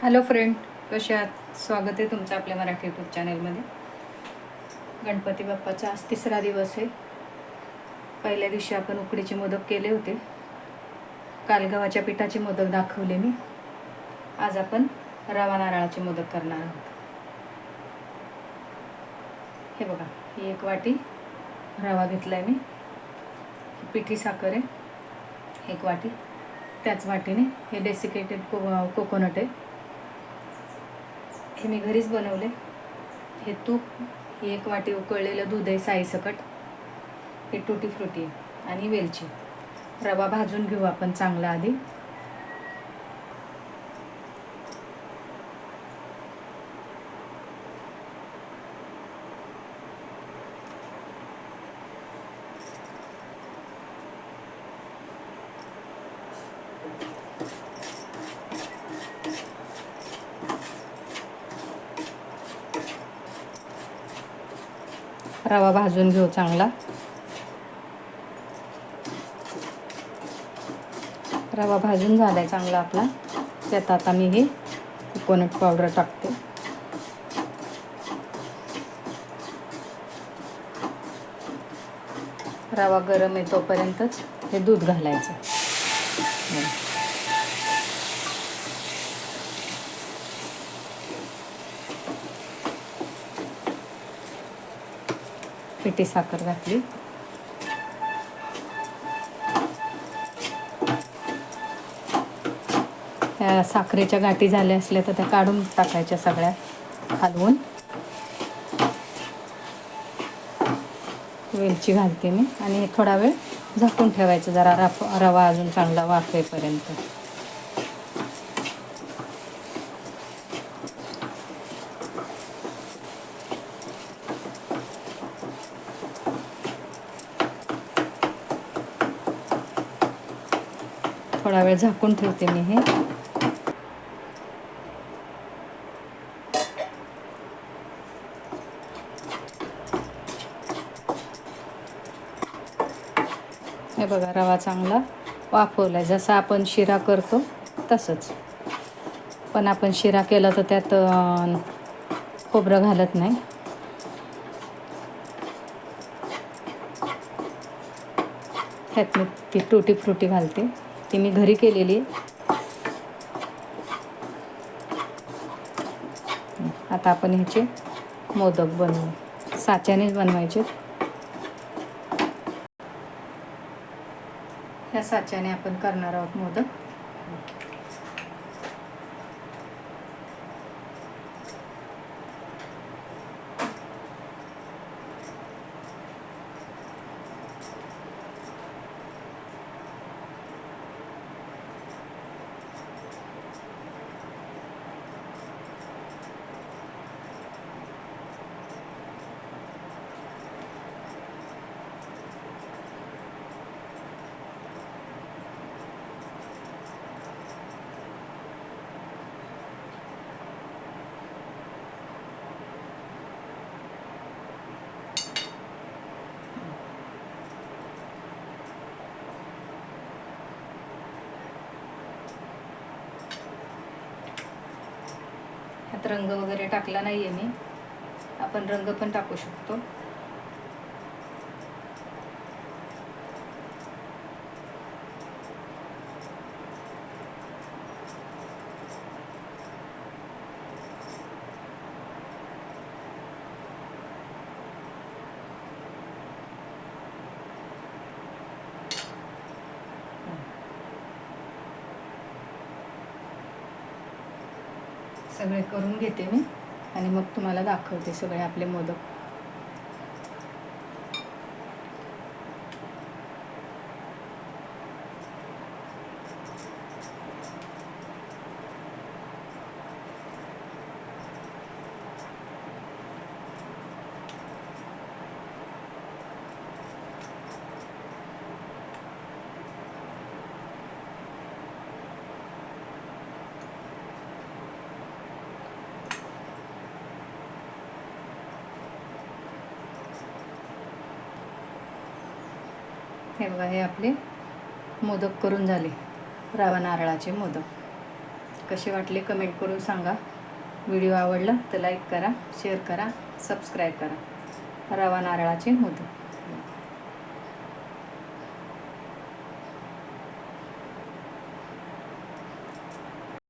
Hello friend कसे आहात? स्वागत आहे तुमचं आपल्या मराठी यूट्यूब चॅनलमध्ये गणपती बाप्पाचा आज तिसरा दिवस आहे. पहिल्या दिवशी आपण उकडीचे मोदक केले होते. काल गव्हाच्या पिठाचे मोदक दाखवले मी. आज आपण रवा नारळाचे मोदक करणार आहोत. हे बघा ही एक वाटी रवा घेतला आहे मी पिठी साखर आहे एक वाटी. त्याच वाटीने हे डेसिकेटेड को कोकोनट आहे. हे मी घरीच बनवले. हे तूप ही एक वाटी उकळलेलं दूध आहे साईसकट. हे टुटी फ्रुटी आहे. आणि वेलची. रवा भाजून घेऊ आपण चांगला आधी. रवा भाजून घेऊ चांगला. रवा भाजून झालाय चांगला आपला. त्यात आता मी हे कोकोनट पावडर टाकते. रवा गरम आहे तोपर्यंतच हे दूध घालायचं. पिठी साखर घातली. त्या साखरेच्या गाठी झाल्या असल्या तर त्या काढून टाकायच्या सगळ्या हलवून. वेलची घालते मी आणि थोडा वेळ झाकून ठेवायचं जरा रफ रवा अजून चांगला वाफेपर्यंत. थोडा वेळ झाकून ठेवते मी हे. हे बघा रवा चांगला वाफवला आहे जसा आपण शिरा करतो तसंच. पण आपण शिरा केला तर त्यात खोबरं घालत नाही. ह्यात मी ती टुटी फ्रुटी घालते. ती मी घरी केलेली. आता आपण ह्याचे मोदक बनवू. साच्यानेच बनवायचे. ह्या साच्याने आपण करणार आहोत मोदक. ह्यात रंग वगैरे टाकला नाही आहे मी. आपण रंग पण टाकू शकतो. सगळे करून घेते मी आणि मग तुम्हाला दाखवते सगळे आपले मोदक. हे बघा हे आपले मोदक करून झाले. रवा नारळाचे मोदक. कसे वाटले कमेंट करून सांगा. व्हिडिओ आवडला तर लाईक करा शेअर करा सबस्क्राईब करा. रवा नारळाचे मोदक.